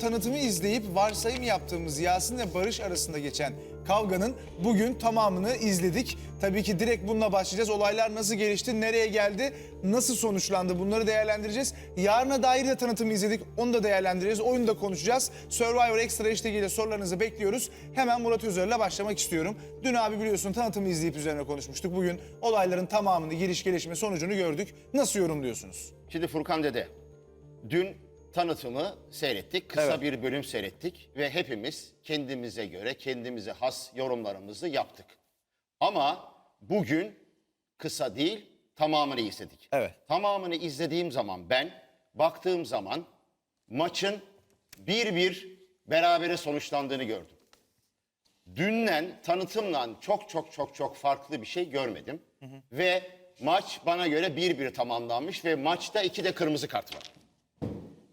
Tanıtımı izleyip varsayım yaptığımız Yasin ve Barış arasında geçen kavganın bugün tamamını izledik. Tabii ki direkt bununla başlayacağız. Olaylar nasıl gelişti, nereye geldi, nasıl sonuçlandı bunları değerlendireceğiz. Yarına dair de tanıtımı izledik, onu da değerlendireceğiz. Oyunu da konuşacağız. Survivor Extra ile sorularınızı bekliyoruz. Hemen Murat Özer'le başlamak istiyorum. Dün abi biliyorsun tanıtımı izleyip üzerine konuşmuştuk. Bugün olayların tamamını, giriş gelişme sonucunu gördük. Nasıl yorumluyorsunuz? Şimdi Furkan dede, dün tanıtımı seyrettik, kısa Evet. bir bölüm seyrettik ve hepimiz kendimize göre kendimize has yorumlarımızı yaptık. Ama bugün kısa değil, tamamını izledik. Evet. Tamamını izlediğim zaman ben, baktığım zaman maçın bir bir berabere sonuçlandığını gördüm. Dünden tanıtımla çok çok çok çok farklı bir şey görmedim. Ve maç bana göre bir bir tamamlanmış ve maçta iki de kırmızı kart var.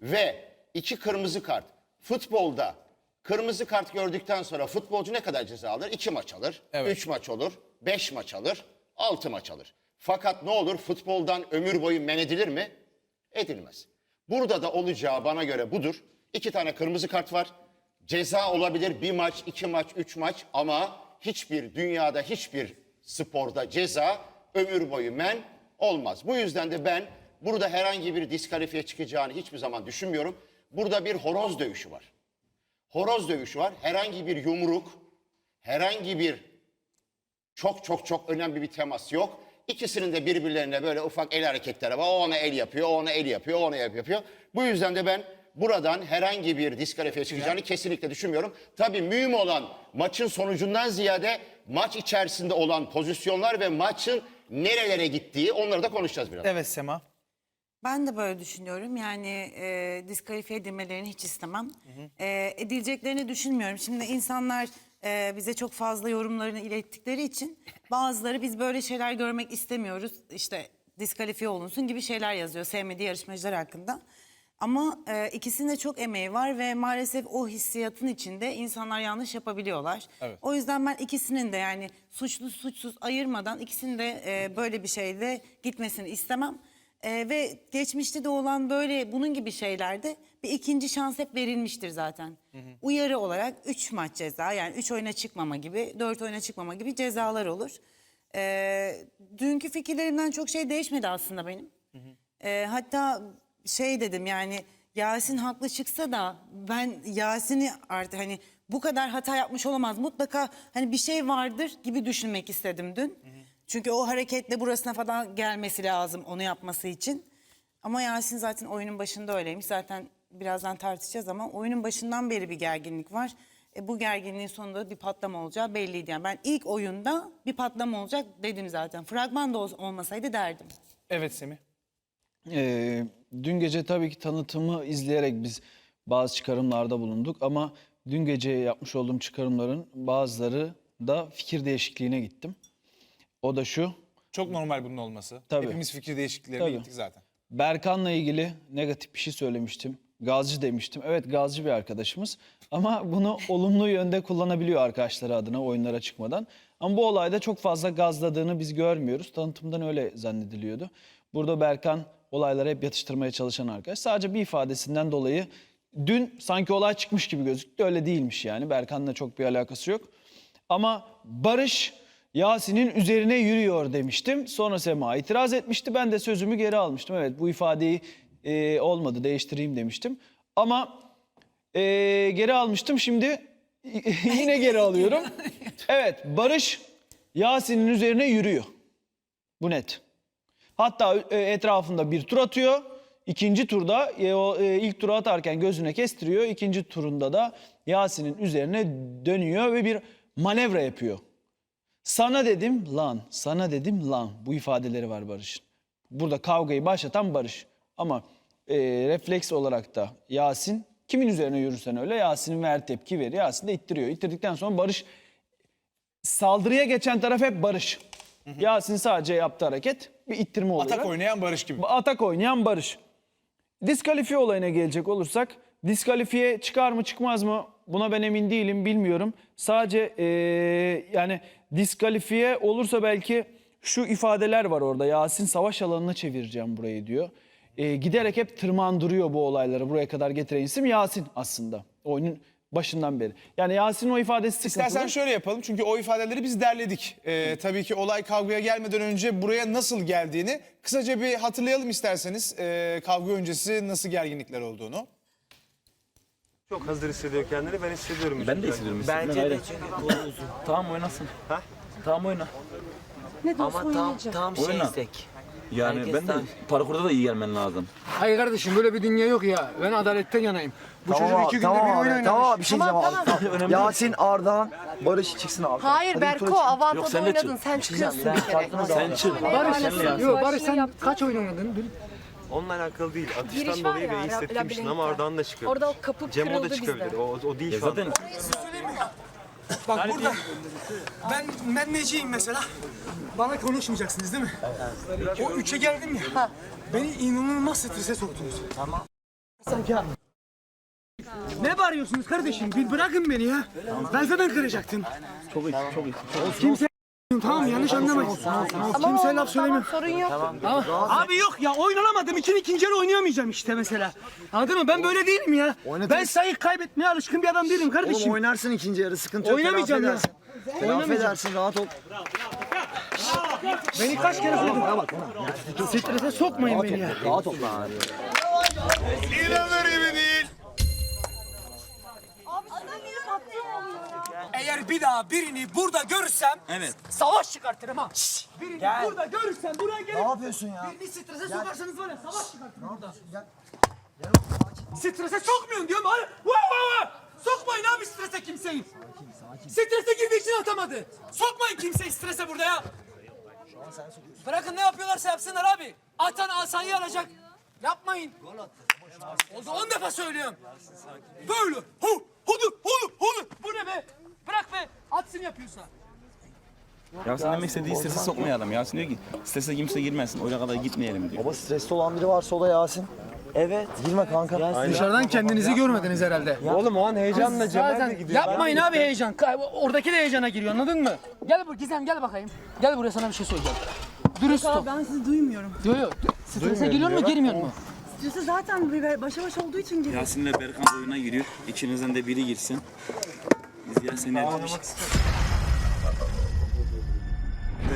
Ve iki kırmızı kart. Futbolda kırmızı kart gördükten sonra futbolcu ne kadar ceza alır? İki maç alır, Evet. üç maç olur, beş maç alır, altı maç alır. Fakat ne olur futboldan ömür boyu men edilir mi? Edilmez. Burada da olacağı bana göre budur. İki tane kırmızı kart var. Ceza olabilir bir maç, iki maç, üç maç ama hiçbir dünyada hiçbir sporda ceza ömür boyu men olmaz. Bu yüzden de ben burada herhangi bir diskalifiye çıkacağını hiçbir zaman düşünmüyorum. Burada bir horoz dövüşü var. Horoz dövüşü var. Herhangi bir yumruk, herhangi bir çok çok çok önemli bir temas yok. İkisinin de birbirlerine böyle ufak el hareketleri var. O ona el yapıyor, o ona el yapıyor, o ona el yapıyor. Bu yüzden de ben buradan herhangi bir diskalifiye çıkacağını kesinlikle düşünmüyorum. Tabii mühim olan maçın sonucundan ziyade maç içerisinde olan pozisyonlar ve maçın nerelere gittiği onları da konuşacağız biraz. Evet Sema. Ben de böyle düşünüyorum. Yani e, diskalifiye edilmelerini hiç istemem. E, edileceklerini düşünmüyorum. Şimdi insanlar e, bize çok fazla yorumlarını ilettikleri için bazıları biz böyle şeyler görmek istemiyoruz. İşte diskalifiye olunsun gibi şeyler yazıyor sevmediği yarışmacılar hakkında. Ama e, ikisinde çok emeği var ve maalesef o hissiyatın içinde insanlar yanlış yapabiliyorlar. Evet. O yüzden ben ikisinin de yani suçlu suçsuz ayırmadan ikisinin de e, böyle bir şeyle gitmesini istemem. E, ve geçmişte de olan böyle bunun gibi şeylerde bir ikinci şans hep verilmiştir zaten. Uyarı olarak 3 maç ceza yani 3 oyuna çıkmama gibi 4 oyuna çıkmama gibi cezalar olur. E, dünkü fikirlerimden çok şey değişmedi aslında benim. E, hatta şey dedim yani Yasin haklı çıksa da ben Yasin'i artık hani bu kadar hata yapmış olamaz. Mutlaka hani bir şey vardır gibi düşünmek istedim dün. Çünkü o hareketle burasına falan gelmesi lazım onu yapması için. Ama Yasin zaten oyunun başında öyleymiş. Zaten birazdan tartışacağız ama oyunun başından beri bir gerginlik var. E, bu gerginliğin sonunda bir patlama olacağı belliydi. Yani ben ilk oyunda bir patlama olacak dedim zaten. Fragman da ol- olmasaydı derdim. Evet Semih. Ee, dün gece tabii ki tanıtımı izleyerek biz bazı çıkarımlarda bulunduk ama dün gece yapmış olduğum çıkarımların bazıları da fikir değişikliğine gittim. O da şu, Çok normal bunun olması. Tabii. Hepimiz fikir değişikliklerine Tabii. gittik zaten. Berkan'la ilgili negatif bir şey söylemiştim. Gazcı demiştim. Evet gazcı bir arkadaşımız ama bunu olumlu yönde kullanabiliyor arkadaşları adına oyunlara çıkmadan. Ama bu olayda çok fazla gazladığını biz görmüyoruz. Tanıtımdan öyle zannediliyordu. Burada Berkan olayları hep yatıştırmaya çalışan arkadaş. Sadece bir ifadesinden dolayı dün sanki olay çıkmış gibi gözüktü. Öyle değilmiş yani. Berkan'la çok bir alakası yok. Ama Barış Yasin'in üzerine yürüyor demiştim. Sonra Sema itiraz etmişti. Ben de sözümü geri almıştım. Evet bu ifadeyi e, olmadı değiştireyim demiştim. Ama e, geri almıştım. Şimdi yine geri alıyorum. Evet Barış Yasin'in üzerine yürüyor. Bu net. Hatta e, etrafında bir tur atıyor. İkinci turda e, o e, ilk turu atarken gözüne kestiriyor. İkinci turunda da Yasin'in üzerine dönüyor ve bir manevra yapıyor. Sana dedim lan, sana dedim lan. Bu ifadeleri var Barış'ın. Burada kavgayı başlatan Barış. Ama e, refleks olarak da Yasin kimin üzerine yürürsen öyle Yasin'in ver tepki veriyor. Yasin de ittiriyor. İttirdikten sonra Barış saldırıya geçen taraf hep Barış. Yasin sadece yaptığı hareket bir ittirme oluyor. Atak oynayan Barış gibi. Atak oynayan Barış. Diskalifiye olayına gelecek olursak diskalifiye çıkar mı çıkmaz mı buna ben emin değilim bilmiyorum. Sadece eee, yani diskalifiye olursa belki şu ifadeler var orada Yasin savaş alanına çevireceğim burayı diyor. e, giderek hep tırmandırıyor bu olayları buraya kadar getiren isim Yasin aslında. Oyunun başından beri. Yani Yasin'in o ifadesi sıkıntılı. İstersen şöyle yapalım çünkü o ifadeleri biz derledik. Ee, tabii ki olay kavgaya gelmeden önce buraya nasıl geldiğini kısaca bir hatırlayalım isterseniz. Ee, kavga öncesi nasıl gerginlikler olduğunu. Çok hazır hissediyor kendini. Ben hissediyorum. Ben de hissediyorum. Bence de çünkü kolu uzun. Tamam oynasın. Ha? Tamam oyna. Ama tam tam Oyna. şeysek. Yani Herkes ben de tam- parkurda da iyi gelmen lazım. Hayır kardeşim böyle bir dünya yok ya. Ben adaletten yanayım. Bu çocuk iki günde tamam bir oyun oynamış. tamam abi bir şey diyeceğim abi. Yasin Ardahan Barış çıksın abi. Hayır Hadi Berko bir tur açın. avantada Yok, sen de oynadın. çık. Sen çıkıyorsun Sen bir kere. Sen çık. Barış, yok Barış sen kaç oyun oynadın? Bir- Onunla alakalı değil. Atıştan Giriş var dolayı ya, beni hissettirmişsin ama labirentte. Ardahan da çıkıyor. Orada o kapı Cem o kırıldı da çıkabilir. bizde. O, o değil Ya şu an. zaten Bak burada ben ben neciyim mesela? Bana konuşmayacaksınız değil mi? O üçe geldim ya. Beni inanılmaz strese soktunuz. Tamam. Ne bağırıyorsunuz kardeşim? Bir bırakın beni ya. Ben zaten kıracaktım. çok iyi, çok iyi. Kimse tamam yanlış anlamayın. Kimseye laf söylemiyorum. Sorun yok. Abi yok ya oynanamadım. için ikinci yarı oynayamayacağım işte mesela. Anladın mı? Ben böyle değilim ya. Ben sayı kaybetmeye alışkın bir adam değilim Oğlum kardeşim. oynarsın ikinci yarı sıkıntı yok. Oynamayacağım ya. telafi edersin. Rahat ol. Beni kaç kere vurdun? Strese sokmayın beni ya. Rahat ol lan. Eğer bir daha birini burada görürsem Evet. savaş çıkartırım ha. Birini burada görürsem buraya gelip Ne yapıyorsun ya? birini strese sokarsanız var ya savaş çıkartırım burada. Strese sokmuyorsun diyorum. Hadi. Vay vay vay. Sokmayın abi strese kimseyi. Strese girdiği için atamadı. Sokmayın kimseyi strese burada ya. Bırakın ne yapıyorlarsa yapsınlar abi. Atan asayı alacak. Yapmayın. Oldu on defa söylüyorum. Böyle. Hu, hudu, hudu, hudu. Bu ne be? Bırak be. Atsın yapıyorsa. Yasin demek istediği strese sokmayalım. Yasin diyor ki strese kimse girmesin. Oraya kadar gitmeyelim diyor. Baba stresli olan biri varsa o da Yasin. Evet. Girme kanka. Dışarıdan kendinizi görmediniz herhalde. Oğlum o an heyecanla Cemal Zaten gidiyor. yapmayın abi heyecan. Oradaki de heyecana giriyor anladın mı? Gel buraya Gizem gel bakayım. Gel buraya sana bir şey söyleyeceğim. Dürüst ol. Ben sizi duymuyorum. Yok yok. Strese giriyor mu girmiyor mu? Stresi zaten bir başa baş olduğu için geliyor. Yasin'le Berkan oyuna giriyor. İçinizden de biri girsin. Biz Yasin'le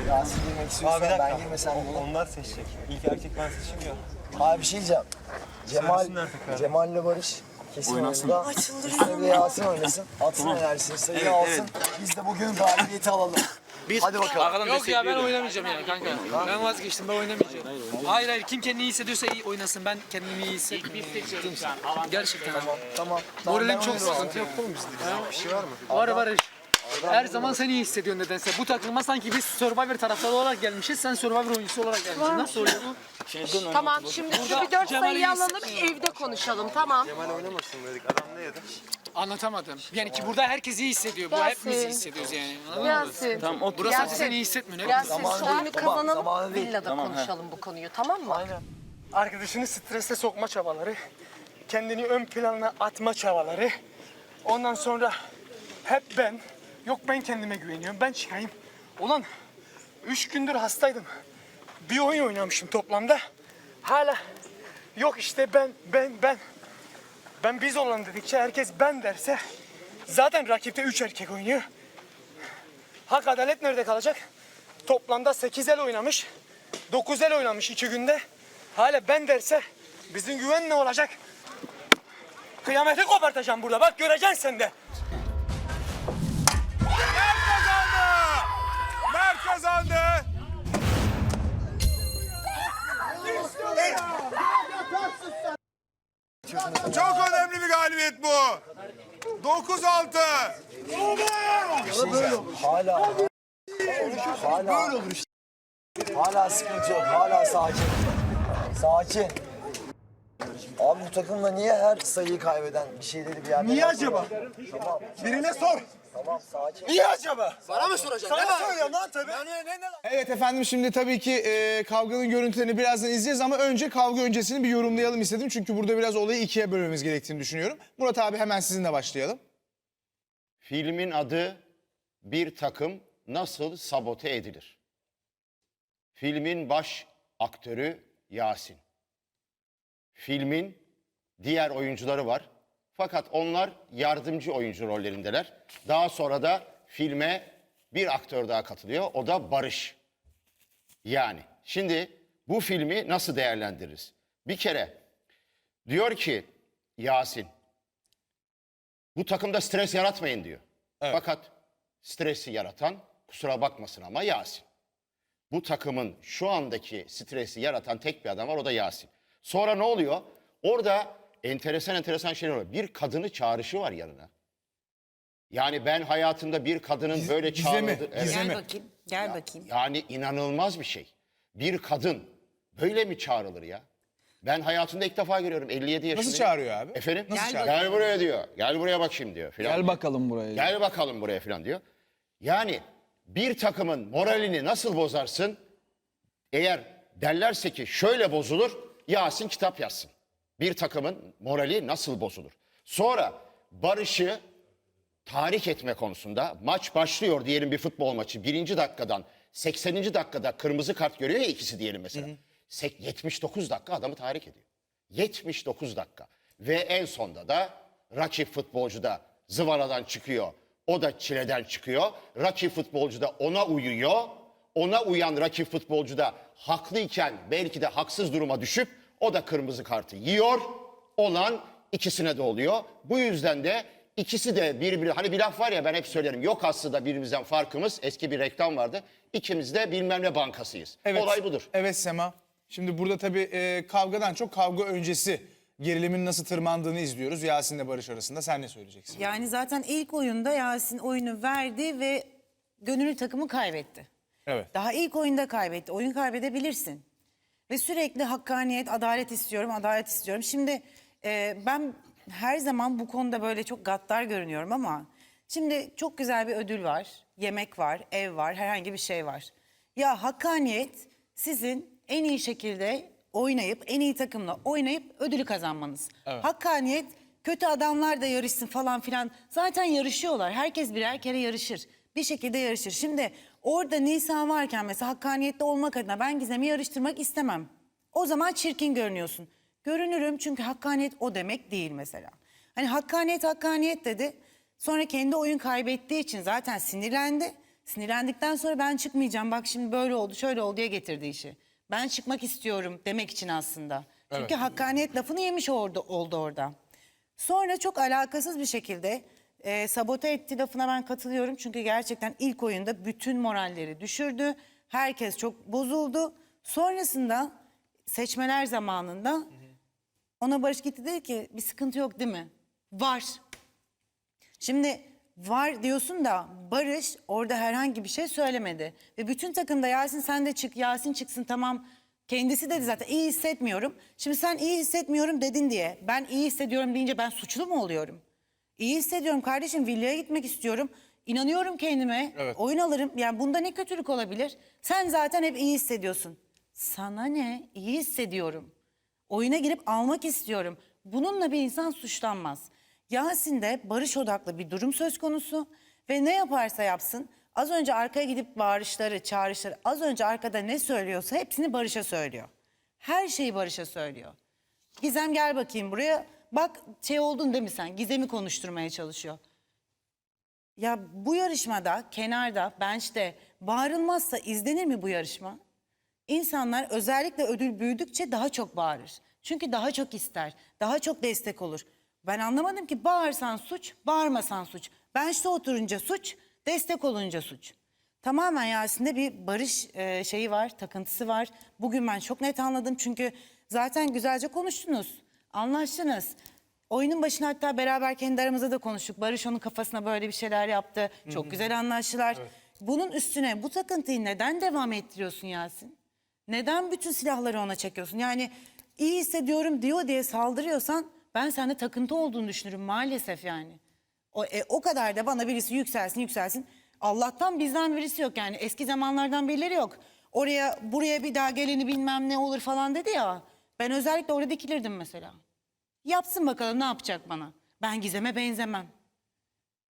Yasin girmek istiyorsa ben girmesem olur. Onlar seçecek. İlk erkek ben seçemiyor. Abi bir şey diyeceğim. Cemal, Söylesinler tekrar. Cemal'le Barış kesin Oynasın. oyunda. Üstüne bir de Yasin oynasın. Atsın enerjisini, Evet, alsın. Biz de bugün galibiyeti alalım. Hadi bakalım. Yok ya ben oynamayacağım yani kanka. Ben vazgeçtim ben oynamayacağım. Hayır hayır kim kendini iyi hissediyorsa iyi oynasın. Ben kendimi iyi hissetmiyorum. Gerçekten. Tamam, tamam. Moralim çok sıkıntı yok. Bir şey var mı? Var var. Her zaman sen iyi hissediyorsun nedense. Bu takıma sanki biz Survivor taraftarı olarak gelmişiz. Sen Survivor oyuncusu olarak gelmişsin. Nasıl oluyor bu? Tamam şimdi şu bir dört sayıyı alalım evde konuşalım tamam. Cemal oynamasın dedik. Adam ne yedi? Anlatamadım. Yani ki burada herkes iyi hissediyor. Bu hepimiz iyi hissediyoruz yani. Anladın mı? Yasin. Tamam otur. Burası sadece seni iyi hissetmiyor. Ne Yasin şu oyunu kazanalım. zamanı değil. Villada Tamam, he. konuşalım bu konuyu tamam mı? Arkadaşını strese sokma çabaları, kendini ön plana atma çabaları. Ondan sonra hep ben, yok ben kendime güveniyorum, ben çıkayım. Ulan üç gündür hastaydım. Bir oyun oynamışım toplamda. Hala yok işte ben, ben, ben. Ben biz olan dedikçe herkes ben derse zaten rakipte üç erkek oynuyor. Hak adalet nerede kalacak? Toplamda 8 el oynamış. 9 el oynamış iki günde. Hala ben derse bizim güven ne olacak? Kıyameti kopartacağım burada. Bak göreceksin sen de. Kazandı. Çok önemli bir galibiyet bu. 9-6. Hala. Hala. Böyle olur işte. Hala sıkıntı yok. Hala sakin. Sakin. Abi bu takımda niye her sayıyı kaybeden bir şeyleri bir yerde Niye acaba? Tamam. Birine sor. Tamam sakin. Niye acaba? Bana mı soracaksın? Sana söylüyorum lan tabii. Evet efendim şimdi tabii ki e, kavganın görüntülerini birazdan izleyeceğiz ama önce kavga öncesini bir yorumlayalım istedim. Çünkü burada biraz olayı ikiye bölmemiz gerektiğini düşünüyorum. Murat abi hemen sizinle başlayalım. Filmin adı Bir Takım Nasıl Sabote Edilir? Filmin baş aktörü Yasin. filmin diğer oyuncuları var. Fakat onlar yardımcı oyuncu rollerindeler. Daha sonra da filme bir aktör daha katılıyor. O da Barış. Yani şimdi bu filmi nasıl değerlendiririz? Bir kere diyor ki Yasin bu takımda stres yaratmayın diyor. Fakat stresi yaratan kusura bakmasın ama Yasin. Bu takımın şu andaki stresi yaratan tek bir adam var o da Yasin. Sonra ne oluyor? Orada enteresan enteresan şeyler oluyor. Bir kadını çağrışı var yanına. Yani ben hayatımda bir kadının böyle Gizem'i, çağrıldı. Evet. Gel bakayım. Gel bakayım. Yani inanılmaz bir şey. Bir kadın böyle mi çağrılır ya? Ben hayatımda ilk defa görüyorum 57 yaşındayım. Nasıl çağırıyor abi? Efendim? Nasıl Gel çağırıyor? Gel buraya diyor. Gel buraya bak şimdi diyor. Filan Gel diyor. bakalım buraya. Gel bakalım buraya filan diyor. Yani bir takımın moralini nasıl bozarsın? Eğer derlerse ki şöyle bozulur, Yasin kitap yazsın. Bir takımın morali nasıl bozulur? Sonra Barış'ı tahrik etme konusunda maç başlıyor diyelim bir futbol maçı. Birinci dakikadan 80. dakikada kırmızı kart görüyor ya ikisi diyelim mesela. Sek- 79 dakika adamı tahrik ediyor. 79 dakika. Ve en sonda da rakip futbolcu da zıvanadan çıkıyor. O da çileden çıkıyor. Rakip futbolcu da ona uyuyor. Ona uyan rakip futbolcu da haklıyken belki de haksız duruma düşüp o da kırmızı kartı yiyor. Olan ikisine de oluyor. Bu yüzden de ikisi de birbiri hani bir laf var ya ben hep söylerim. Yok aslında birbirimizden farkımız. Eski bir reklam vardı. İkimiz de bilmem ne bankasıyız. Olay budur. Evet Sema. Şimdi burada tabii e, kavgadan çok kavga öncesi gerilimin nasıl tırmandığını izliyoruz Yasin'le Barış arasında. Sen ne söyleyeceksin? Yani zaten ilk oyunda Yasin oyunu verdi ve gönüllü takımı kaybetti. Evet. Daha ilk oyunda kaybetti. Oyun kaybedebilirsin. Ve sürekli hakkaniyet, adalet istiyorum, adalet istiyorum. Şimdi e, ben her zaman bu konuda böyle çok gaddar görünüyorum ama... Şimdi çok güzel bir ödül var, yemek var, ev var, herhangi bir şey var. Ya hakkaniyet sizin en iyi şekilde oynayıp, en iyi takımla oynayıp ödülü kazanmanız. Hakkaniyet kötü adamlar da yarışsın falan filan. Zaten yarışıyorlar. Herkes birer kere yarışır. Bir şekilde yarışır. Şimdi orada Nisa varken mesela hakkaniyetli olmak adına ben Gizem'i yarıştırmak istemem. O zaman çirkin görünüyorsun. Görünürüm çünkü hakkaniyet o demek değil mesela. Hani hakkaniyet hakkaniyet dedi. Sonra kendi oyun kaybettiği için zaten sinirlendi. Sinirlendikten sonra ben çıkmayacağım bak şimdi böyle oldu şöyle oldu diye getirdi işi. Ben çıkmak istiyorum demek için aslında. Çünkü hakkaniyet lafını yemiş orada, oldu orada. Sonra çok alakasız bir şekilde e, sabote etti lafına ben katılıyorum. Çünkü gerçekten ilk oyunda bütün moralleri düşürdü. Herkes çok bozuldu. Sonrasında seçmeler zamanında ona Barış gitti dedi ki bir sıkıntı yok değil mi? Var. Şimdi var diyorsun da Barış orada herhangi bir şey söylemedi. Ve bütün takımda Yasin sen de çık, Yasin çıksın tamam. Kendisi dedi zaten iyi hissetmiyorum. Şimdi sen iyi hissetmiyorum dedin diye ben iyi hissediyorum deyince ben suçlu mu oluyorum? İyi hissediyorum kardeşim villaya gitmek istiyorum. İnanıyorum kendime. Oyun alırım. Yani bunda ne kötülük olabilir? Sen zaten hep iyi hissediyorsun. Sana ne? İyi hissediyorum. Oyuna girip almak istiyorum. Bununla bir insan suçlanmaz. Yasin'de barış odaklı bir durum söz konusu ve ne yaparsa yapsın az önce arkaya gidip bağırışları, çağrışları az önce arkada ne söylüyorsa hepsini Barış'a söylüyor. Her şeyi Barış'a söylüyor. Gizem gel bakayım buraya. Bak şey oldun değil mi sen? Gizem'i konuşturmaya çalışıyor. Ya bu yarışmada kenarda, bench'te bağırılmazsa izlenir mi bu yarışma? İnsanlar özellikle ödül büyüdükçe daha çok bağırır. Çünkü daha çok ister, daha çok destek olur. Ben anlamadım ki bağırsan suç, bağırmasan suç. Bench'te oturunca suç, destek olunca suç. Tamamen Yasin'de bir barış e, şeyi var, takıntısı var. Bugün ben çok net anladım çünkü zaten güzelce konuştunuz, anlaştınız. Oyunun başına hatta beraber kendi aramızda da konuştuk. Barış onun kafasına böyle bir şeyler yaptı. Çok güzel anlaştılar. Bunun üstüne bu takıntıyı neden devam ettiriyorsun Yasin? Neden bütün silahları ona çekiyorsun? Yani iyi hissediyorum diyor diye saldırıyorsan ben sende takıntı olduğunu düşünürüm maalesef yani. O, e, o kadar da bana birisi yükselsin yükselsin. Allah'tan bizden birisi yok yani eski zamanlardan birileri yok. Oraya buraya bir daha geleni bilmem ne olur falan dedi ya. Ben özellikle orada dikilirdim mesela. Yapsın bakalım ne yapacak bana. Ben Gizem'e benzemem.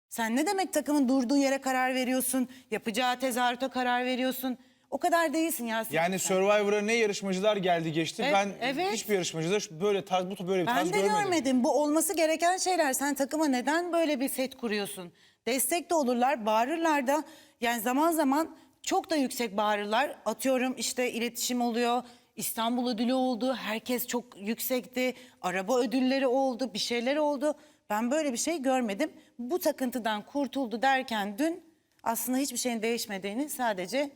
Sen ne demek takımın durduğu yere karar veriyorsun, yapacağı tezahürata karar veriyorsun. O kadar değilsin Yasin. Yani sen. Survivor'a ne yarışmacılar geldi geçti. Evet, ben evet. hiçbir yarışmacıda şu- böyle tarz bu böyle bir tarz Ben de görmedim. görmedim. Bu olması gereken şeyler. Sen takıma neden böyle bir set kuruyorsun? Destek de olurlar, bağırırlar da. Yani zaman zaman çok da yüksek bağırırlar. Atıyorum işte iletişim oluyor. İstanbul ödülü oldu. Herkes çok yüksekti. Araba ödülleri oldu. Bir şeyler oldu. Ben böyle bir şey görmedim. Bu takıntıdan kurtuldu derken dün aslında hiçbir şeyin değişmediğini sadece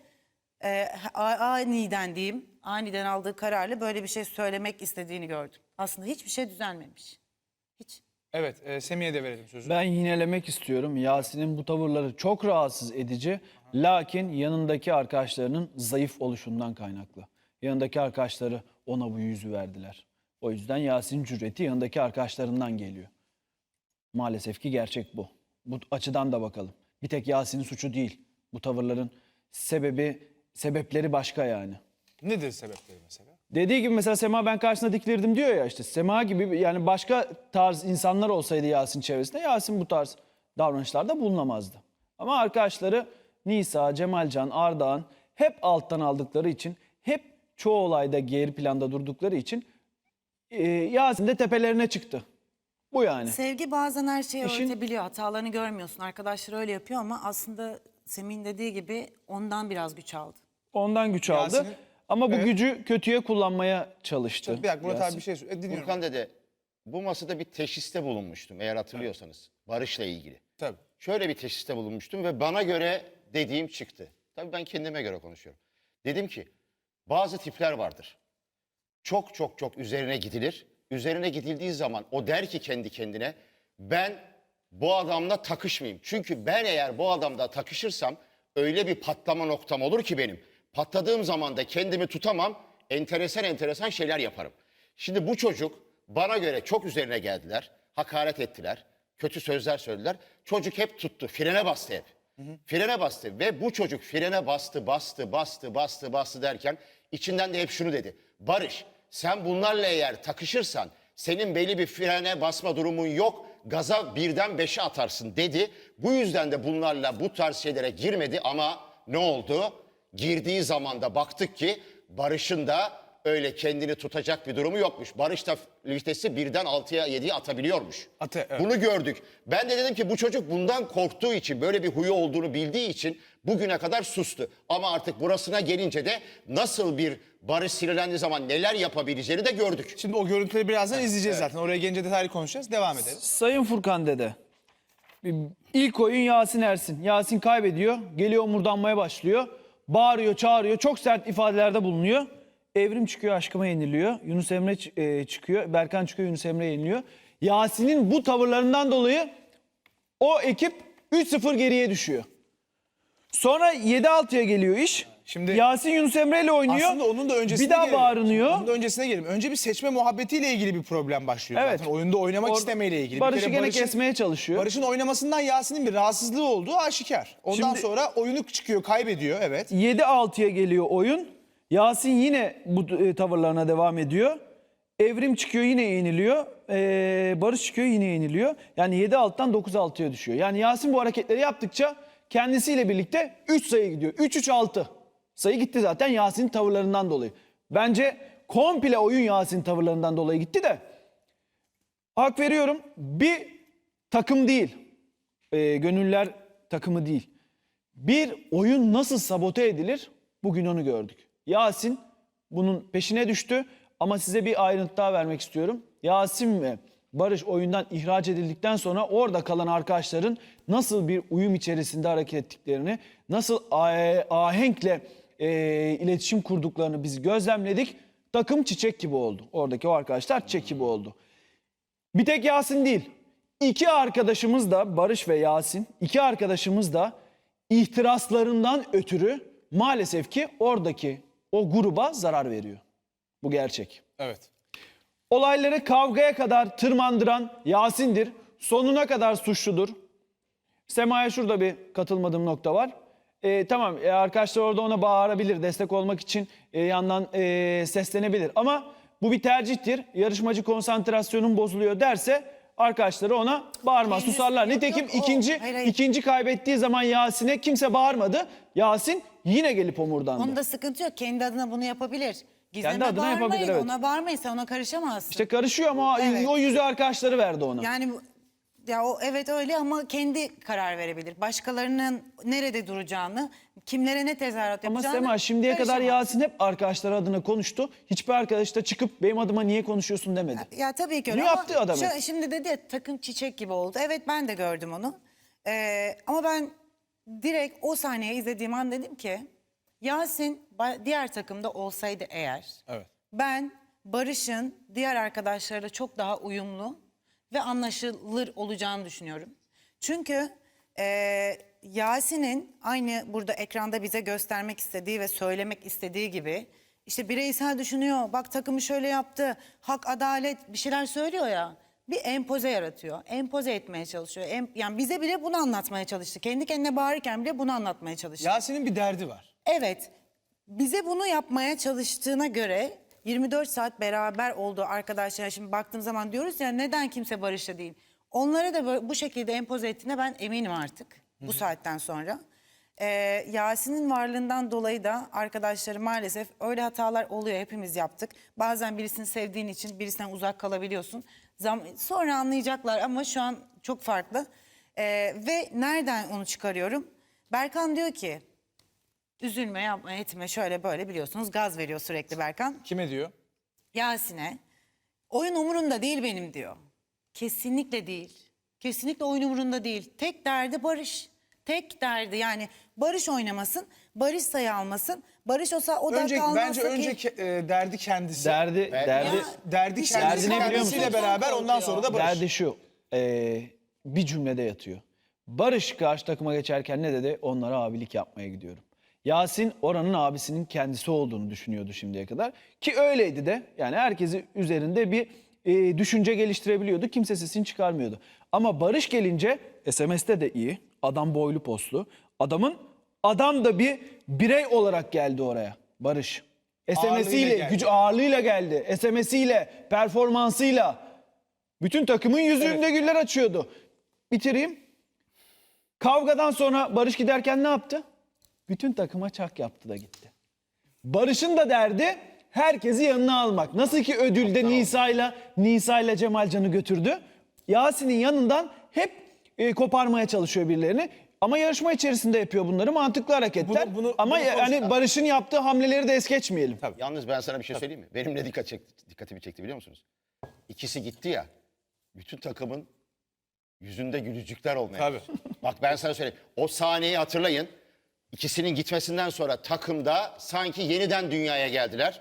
e, aniden diyeyim, aniden aldığı kararla böyle bir şey söylemek istediğini gördüm. Aslında hiçbir şey düzelmemiş. Hiç. Evet e, Semih'e de verelim sözü. Ben yinelemek istiyorum. Yasin'in bu tavırları çok rahatsız edici. Lakin yanındaki arkadaşlarının zayıf oluşundan kaynaklı. Yanındaki arkadaşları ona bu yüzü verdiler. O yüzden Yasin'in cüreti yanındaki arkadaşlarından geliyor. Maalesef ki gerçek bu. Bu açıdan da bakalım. Bir tek Yasin'in suçu değil. Bu tavırların sebebi, sebepleri başka yani. Nedir sebepleri mesela? Dediği gibi mesela Sema ben karşısına dikilirdim diyor ya işte Sema gibi yani başka tarz insanlar olsaydı Yasin çevresinde Yasin bu tarz davranışlarda bulunamazdı. Ama arkadaşları Nisa, Cemalcan, Ardahan hep alttan aldıkları için çoğu olayda geri planda durdukları için e, Yasin de tepelerine çıktı. Bu yani. Sevgi bazen her şeyi İşin- örtebiliyor. Hatalarını görmüyorsun. Arkadaşlar öyle yapıyor ama aslında Semih'in dediği gibi ondan biraz güç aldı. Ondan güç aldı. Yasin'in- Ama bu Evet. gücü kötüye kullanmaya çalıştı. Bir dakika Murat Yasin. abi bir şey söyle. E, dinliyorum. Furkan dede bu masada bir teşhiste bulunmuştum eğer hatırlıyorsanız. Barış'la ilgili. Tabii. Şöyle bir teşhiste bulunmuştum ve bana göre dediğim çıktı. Tabii ben kendime göre konuşuyorum. Dedim ki bazı tipler vardır. Çok çok çok üzerine gidilir. Üzerine gidildiği zaman o der ki kendi kendine ben bu adamla takışmayayım. Çünkü ben eğer bu adamla takışırsam öyle bir patlama noktam olur ki benim. Patladığım zaman da kendimi tutamam. Enteresan enteresan şeyler yaparım. Şimdi bu çocuk bana göre çok üzerine geldiler. Hakaret ettiler. Kötü sözler söylediler. Çocuk hep tuttu. Frene bastı hep. Frene bastı ve bu çocuk frene bastı, bastı, bastı, bastı, bastı derken içinden de hep şunu dedi. Barış sen bunlarla eğer takışırsan senin belli bir frene basma durumun yok. Gaza birden beşe atarsın dedi. Bu yüzden de bunlarla bu tarz şeylere girmedi ama ne oldu? Girdiği zaman da baktık ki Barış'ın da öyle kendini tutacak bir durumu yokmuş. Barış da vitesi birden 6'ya 7'ye atabiliyormuş. Ate- evet. Bunu gördük. Ben de dedim ki bu çocuk bundan korktuğu için, böyle bir huyu olduğunu bildiği için bugüne kadar sustu. Ama artık burasına gelince de nasıl bir Barış sinirlendiği zaman neler yapabileceğini de gördük. Şimdi o görüntüleri birazdan izleyeceğiz zaten. Oraya gelince detaylı konuşacağız. Devam edelim. Sayın Furkan dede. İlk oyun Yasin Ersin. Yasin kaybediyor. Geliyor omurdanmaya başlıyor. Bağırıyor, çağırıyor. Çok sert ifadelerde bulunuyor. Evrim çıkıyor aşkıma yeniliyor. Yunus Emre e, çıkıyor. Berkan çıkıyor Yunus Emre yeniliyor. Yasin'in bu tavırlarından dolayı o ekip 3-0 geriye düşüyor. Sonra 7-6'ya geliyor iş. Şimdi- Yasin Yunus Emre ile oynuyor. Aslında onun da öncesine Bir daha gelelim. bağırınıyor. Onun da öncesine gelelim. Önce bir seçme muhabbetiyle ilgili bir problem başlıyor. Evet. Zaten oyunda oynamak Or- istemeyle ilgili. Barış'ı gene Barış'ın- kesmeye çalışıyor. Barış'ın oynamasından Yasin'in bir rahatsızlığı olduğu aşikar. Ondan Şimdi- sonra oyunu çıkıyor, kaybediyor evet. 7-6'ya geliyor oyun. Yasin yine bu e, tavırlarına devam ediyor. Evrim çıkıyor yine yeniliyor. Ee, Barış çıkıyor yine yeniliyor. Yani 7-6'dan 9-6'ya düşüyor. Yani Yasin bu hareketleri yaptıkça kendisiyle birlikte 3 sayı gidiyor. 3-3-6 sayı gitti zaten Yasin'in tavırlarından dolayı. Bence komple oyun Yasin tavırlarından dolayı gitti de hak veriyorum bir takım değil. Ee, gönüller takımı değil. Bir oyun nasıl sabote edilir? Bugün onu gördük. Yasin bunun peşine düştü ama size bir ayrıntı daha vermek istiyorum. Yasin ve Barış oyundan ihraç edildikten sonra orada kalan arkadaşların nasıl bir uyum içerisinde hareket ettiklerini, nasıl ah- ahenkle e, iletişim kurduklarını biz gözlemledik. Takım çiçek gibi oldu. Oradaki o arkadaşlar çiçek gibi oldu. Bir tek Yasin değil. İki arkadaşımız da Barış ve Yasin, iki arkadaşımız da ihtiraslarından ötürü maalesef ki oradaki o gruba zarar veriyor. Bu gerçek. Evet. Olayları kavgaya kadar tırmandıran Yasin'dir. Sonuna kadar suçludur. Sema'ya şurada bir katılmadığım nokta var. Ee, tamam e, arkadaşlar orada ona bağırabilir, destek olmak için e, yandan e, seslenebilir. Ama bu bir tercihtir. Yarışmacı konsantrasyonun bozuluyor derse arkadaşları ona bağırmaz, Henüz susarlar. yok, Nitekim yok, o- ikinci hayır, hayır. ikinci kaybettiği zaman Yasin'e kimse bağırmadı. Yasin yine gelip omurdandı. Onda sıkıntı yok. Kendi adına bunu yapabilir. Gizem'e Kendi adına bağırmayın, yapabilir, evet. Ona bağırmayın sen ona karışamazsın. İşte karışıyor ama Evet. o yüzü arkadaşları verdi ona. Yani bu- ya o evet öyle ama kendi karar verebilir. Başkalarının nerede duracağını, kimlere ne tezahürat Ama yapacağını Sema şimdiye kadar karışamaz. Yasin hep arkadaşları adına konuştu. Hiçbir arkadaş da çıkıp benim adıma niye konuşuyorsun demedi. Ya tabii ki öyle Bunu ama yaptı adam şu- şimdi dedi ya takım çiçek gibi oldu. Evet ben de gördüm onu. Ee, ama ben direkt o sahneyi izlediğim an dedim ki Yasin ba- diğer takımda olsaydı eğer Evet. ben Barış'ın diğer arkadaşlarıyla çok daha uyumlu ve anlaşılır olacağını düşünüyorum. Çünkü e, Yasin'in aynı burada ekranda bize göstermek istediği ve söylemek istediği gibi işte bireysel düşünüyor. Bak takımı şöyle yaptı. Hak, adalet bir şeyler söylüyor ya. Bir empoze yaratıyor. Empoze etmeye çalışıyor. Em- yani bize bile bunu anlatmaya çalıştı. Kendi kendine bağırırken bile bunu anlatmaya çalıştı. Yasin'in bir derdi var. Evet. Bize bunu yapmaya çalıştığına göre 24 saat beraber olduğu arkadaşlar şimdi baktığım zaman diyoruz ya neden kimse barışta değil. Onlara da böyle- bu şekilde empoze ettiğine ben eminim artık bu saatten sonra. Ee, Yasin'in varlığından dolayı da arkadaşları maalesef öyle hatalar oluyor hepimiz yaptık. Bazen birisini sevdiğin için birisinden uzak kalabiliyorsun. Zam sonra anlayacaklar ama şu an çok farklı. Ee, ve nereden onu çıkarıyorum? Berkan diyor ki Üzülme yapma etme şöyle böyle biliyorsunuz gaz veriyor sürekli Berkan. Kime diyor? Yasin'e oyun umurumda değil benim diyor. Kesinlikle değil. Kesinlikle oyun umurunda değil. Tek derdi Barış. Tek derdi yani Barış oynamasın, Barış sayı almasın. Barış olsa o Önce, dakika almazsa bence ki- önce ke- e, derdi kendisi. Derdi, derdi, Ya, derdi şey kendisi Derdi ne biliyor kendisiyle musun? beraber ondan sonra da Barış. derdi şu. eee, bir cümlede yatıyor. Barış karşı takıma geçerken ne dedi? Onlara abilik yapmaya gidiyorum. Yasin oranın abisinin kendisi olduğunu düşünüyordu şimdiye kadar. Ki öyleydi de. Yani herkesi üzerinde bir eee, düşünce geliştirebiliyordu. Kimse sesini çıkarmıyordu. Ama Barış gelince SMS'te de iyi. Adam boylu postlu. Adamın adam da bir birey olarak geldi oraya. Barış. SMS'iyle, gücü ağırlığıyla geldi. SMS'iyle, performansıyla. Bütün takımın yüzünde güller açıyordu. Bitireyim. Kavgadan sonra Barış giderken ne yaptı? Bütün takıma çak yaptı da gitti. Barış'ın da derdi herkesi yanına almak. Nasıl ki ödülde Nisa'yla Nisa'yla Cemalcan'ı götürdü. Yasin'in yanından hep e, koparmaya çalışıyor birilerini. Ama yarışma içerisinde yapıyor bunları mantıklı hareketler. Bunu- bunu- Ama bunu yani konuşalım. Barış'ın yaptığı hamleleri de es geçmeyelim. Yalnız ben sana bir şey söyleyeyim mi? Benim ne dikkat çekti, dikkatimi çekti biliyor musunuz? İkisi gitti ya. Bütün takımın yüzünde gülücükler olmaya. Tabii. başladı. Bak ben sana söyleyeyim. O sahneyi hatırlayın. İkisinin gitmesinden sonra takımda sanki yeniden dünyaya geldiler.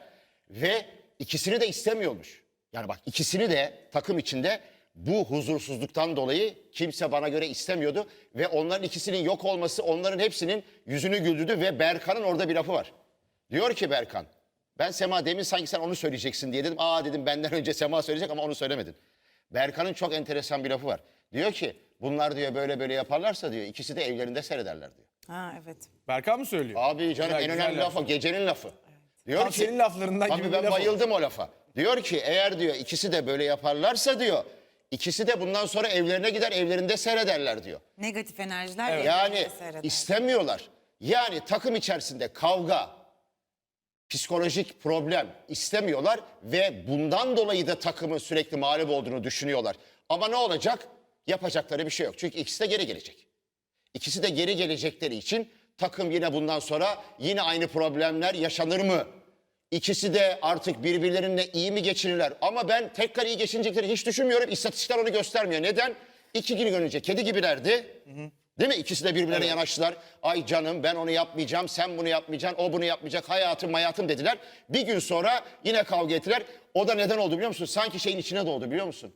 Ve ikisini de istemiyormuş. Yani bak ikisini de takım içinde bu huzursuzluktan dolayı kimse bana göre istemiyordu. Ve onların ikisinin yok olması onların hepsinin yüzünü güldürdü. Ve Berkan'ın orada bir lafı var. Diyor ki Berkan, ben Sema demin sanki sen onu söyleyeceksin diye dedim. Aa dedim benden önce Sema söyleyecek ama onu söylemedin. Berkan'ın çok enteresan bir lafı var. Diyor ki bunlar diyor böyle böyle yaparlarsa diyor ikisi de evlerinde seyrederler diyor. Ha evet. Berkan mı söylüyor? Abi canım Güzel, en güzel önemli laf. laf o gecenin lafı. Diyor Tam senin laflarından Tabii gibi bir ben laf o. bayıldım o lafa. Diyor ki eğer diyor ikisi de böyle yaparlarsa diyor ikisi de bundan sonra evlerine gider evlerinde seyrederler diyor. Negatif enerjiler Yani seyreder. istemiyorlar. Yani takım içerisinde kavga, psikolojik problem istemiyorlar ve bundan dolayı da takımın sürekli mağlup olduğunu düşünüyorlar. Ama ne olacak? Yapacakları bir şey yok. Çünkü ikisi de geri gelecek. İkisi de geri gelecekleri için takım yine bundan sonra yine aynı problemler yaşanır mı? İkisi de artık birbirlerine iyi mi geçinirler? Ama ben tekrar iyi geçineceklerini hiç düşünmüyorum. İstatistikler onu göstermiyor. Neden? İki gün önce kedi gibilerdi. Değil mi? İkisi de birbirlerine yanaştılar. Ay canım ben onu yapmayacağım, sen bunu yapmayacaksın, o bunu yapmayacak, hayatım hayatım dediler. Bir gün sonra yine kavga ettiler. O da neden oldu biliyor musun? Sanki şeyin içine doğdu biliyor musun?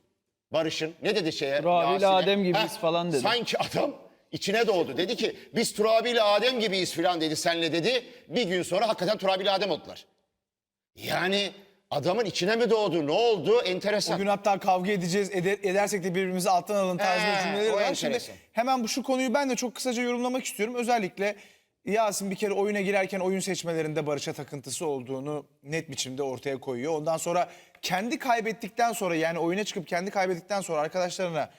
Barış'ın. Ne dedi şeye? Yasin'e? Adem gibiyiz Heh, falan dedi. Sanki adam içine doğdu. Dedi ki biz Turabi ile Adem gibiyiz filan dedi senle dedi. Bir gün sonra hakikaten Turabi ile Adem oldular. Yani adamın içine mi doğdu? Ne oldu? Enteresan. Bugün hatta kavga edeceğiz, ede- edersek de birbirimizi alttan alın tarzında He, cümleleri o var. Şimdi enteresan. hemen bu şu konuyu ben de çok kısaca yorumlamak istiyorum. Özellikle Yasin bir kere oyuna girerken oyun seçmelerinde Barış'a takıntısı olduğunu net biçimde ortaya koyuyor. Ondan sonra kendi kaybettikten sonra yani oyuna çıkıp kendi kaybettikten sonra arkadaşlarına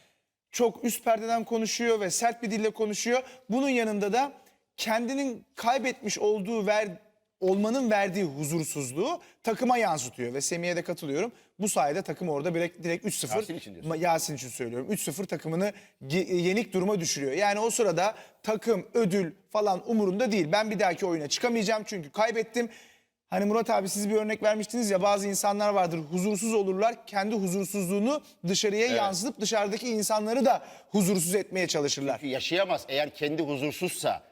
çok üst perdeden konuşuyor ve sert bir dille konuşuyor. Bunun yanında da kendinin kaybetmiş olduğu ver, olmanın verdiği huzursuzluğu takıma yansıtıyor ve Semih'e de katılıyorum. Bu sayede takım orada direkt, direkt 3-0 Yasin için diyorsun. Ma- Yasin için söylüyorum. 3-0 takımını ge- yenik duruma düşürüyor. Yani o sırada takım, ödül falan umurunda değil. Ben bir dahaki oyuna çıkamayacağım çünkü kaybettim. Hani Murat abi siz bir örnek vermiştiniz ya bazı insanlar vardır huzursuz olurlar. Kendi huzursuzluğunu dışarıya yansıtıp dışarıdaki insanları da huzursuz etmeye çalışırlar. Çünkü yaşayamaz. Eğer kendi huzursuzsa,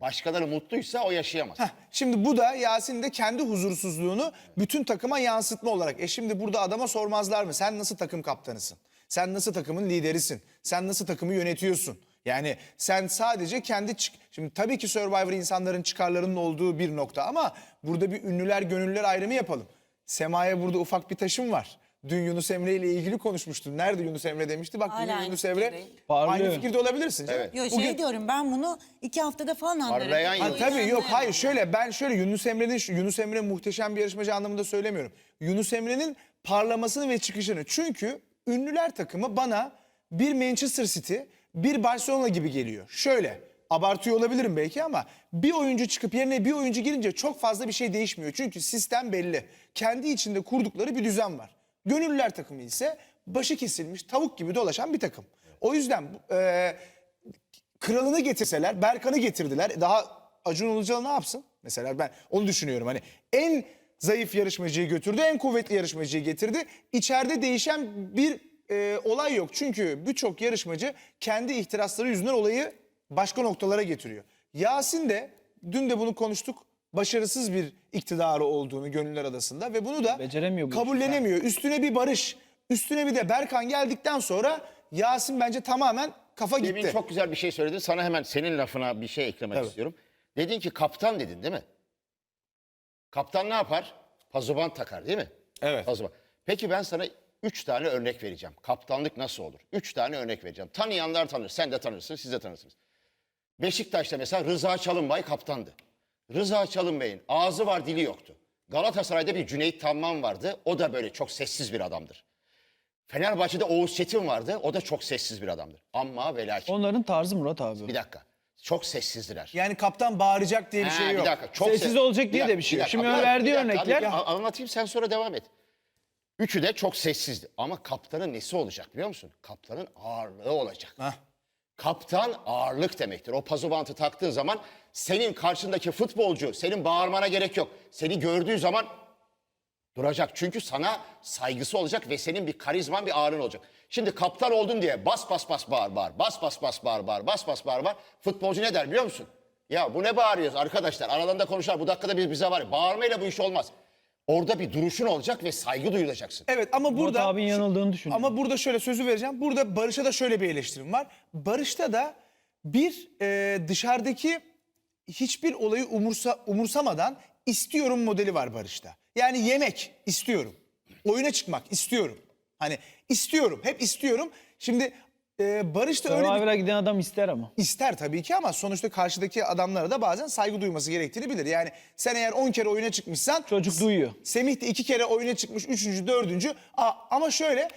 başkaları mutluysa o yaşayamaz. Heh, şimdi bu da Yasin de kendi huzursuzluğunu bütün takıma yansıtma olarak. E şimdi burada adama sormazlar mı? Sen nasıl takım kaptanısın? Sen nasıl takımın liderisin? Sen nasıl takımı yönetiyorsun? Yani sen sadece kendi çık... Şimdi tabii ki Survivor insanların çıkarlarının olduğu bir nokta ama burada bir ünlüler gönüllüler ayrımı yapalım. Sema'ya burada ufak bir taşım var. Dün Yunus Emre ile ilgili konuşmuştun. Nerede Yunus Emre demişti? Bak Hala aynı Yunus Emre fikirdeyim. Parlıyor. aynı fikirde olabilirsin. canım. Evet. Yo şey Bugün- diyorum ben bunu iki haftada falan anlarım. Parlayan Ha, yıldız. tabii yok hayır şöyle ben şöyle Yunus Emre'nin şu- Yunus Emre muhteşem bir yarışmacı anlamında söylemiyorum. Yunus Emre'nin parlamasını ve çıkışını. Çünkü ünlüler takımı bana bir Manchester City, bir Barcelona gibi geliyor. Şöyle abartıyor olabilirim belki ama bir oyuncu çıkıp yerine bir oyuncu girince çok fazla bir şey değişmiyor. Çünkü sistem belli. Kendi içinde kurdukları bir düzen var. Gönüllüler takımı ise başı kesilmiş tavuk gibi dolaşan bir takım. O yüzden e, kralını getirseler, Berkan'ı getirdiler. Daha Acun Ilıcalı ne yapsın? Mesela ben onu düşünüyorum. Hani en zayıf yarışmacıyı götürdü, en kuvvetli yarışmacıyı getirdi. İçeride değişen bir e, olay yok. Çünkü birçok yarışmacı kendi ihtirasları yüzünden olayı başka noktalara getiriyor. Yasin de dün de bunu konuştuk. Başarısız bir iktidarı olduğunu Gönüller Adası'nda ve bunu da Beceremiyor bu kabullenemiyor. Üstüne bir Barış, üstüne bir de Berkan geldikten sonra Yasin bence tamamen kafa gitti. Demin çok güzel bir şey söyledin. Sana hemen senin lafına bir şey eklemek Evet. istiyorum. Dedin ki kaptan dedin değil mi? Kaptan ne yapar? Pazuban takar değil mi? Evet. Pazuban. Peki ben sana üç tane örnek vereceğim. Kaptanlık nasıl olur? Üç tane örnek vereceğim. Tanıyanlar tanır. Sen de tanırsın, siz de tanırsınız. Beşiktaş'ta mesela Rıza Çalınbay kaptandı. Rıza Çalınbay'ın ağzı var dili yoktu. Galatasaray'da bir Cüneyt Tamman vardı. O da böyle çok sessiz bir adamdır. Fenerbahçe'de Oğuz Çetin vardı. O da çok sessiz bir adamdır. Ama ve lakin. Onların tarzı Murat abi. Bir dakika. Çok sessizdiler. Yani kaptan bağıracak diye bir Ha, şey yok. Bir dakika. Çok Sessiz se- olacak diye de bir şey yok. Şimdi verdiği örnekler- Abi, anlatayım sen sonra devam et. Üçü de çok sessizdi. Ama kaptanın nesi olacak biliyor musun? Kaptanın ağırlığı olacak. Hah. Kaptan ağırlık demektir. O pazubantı taktığın zaman senin karşındaki futbolcu, senin bağırmana gerek yok. Seni gördüğü zaman duracak. Çünkü sana saygısı olacak ve senin bir karizman, bir ağırlığın olacak. Şimdi kaptan oldun diye bas bas bas bağır bağır, bas bas bas bağır bağır, bas bas bağır bağır. Futbolcu ne der biliyor musun? Ya bu ne bağırıyoruz arkadaşlar? Aralarında konuşar. Bu dakikada biz bize var. Bağırmayla bu iş olmaz. Orada bir duruşun olacak ve saygı duyulacaksın. Evet ama burada abinin yanıldığını düşünüyorum. Ama burada şöyle sözü vereceğim. Burada Barış'a da şöyle bir eleştirim var. Barış'ta da bir e, dışarıdaki hiçbir olayı umursa, umursamadan istiyorum modeli var Barış'ta. Yani yemek istiyorum. Oyuna çıkmak istiyorum. Hani istiyorum, hep istiyorum. Şimdi e, Barış da öyle bir Survivor'a giden adam ister ama. İster tabii ki ama sonuçta karşıdaki adamlara da bazen saygı duyması gerektiğini bilir. Yani sen eğer 10 kere oyuna çıkmışsan Çocuk duyuyor. Semih de iki kere oyuna çıkmış, üçüncü, dördüncü. Aa, ama şöyle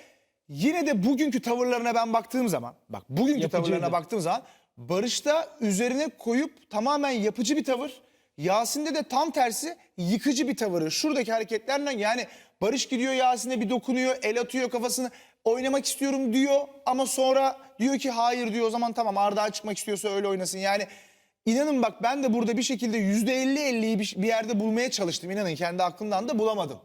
yine de bugünkü tavırlarına ben baktığım zaman, bak bugünkü Yapıcıydı. tavırlarına baktığım zaman Barış'ta üzerine koyup tamamen yapıcı bir tavır. Yasin'de de tam tersi yıkıcı bir tavırı. Şuradaki hareketlerle yani Barış gidiyor Yasin'e bir dokunuyor, el atıyor kafasını. Oynamak istiyorum diyor ama sonra diyor ki hayır diyor o zaman tamam Arda çıkmak istiyorsa öyle oynasın. Yani İnanın bak ben de burada bir şekilde yüzde elli elliyi bir bir yerde bulmaya çalıştım. İnanın kendi aklımdan da bulamadım.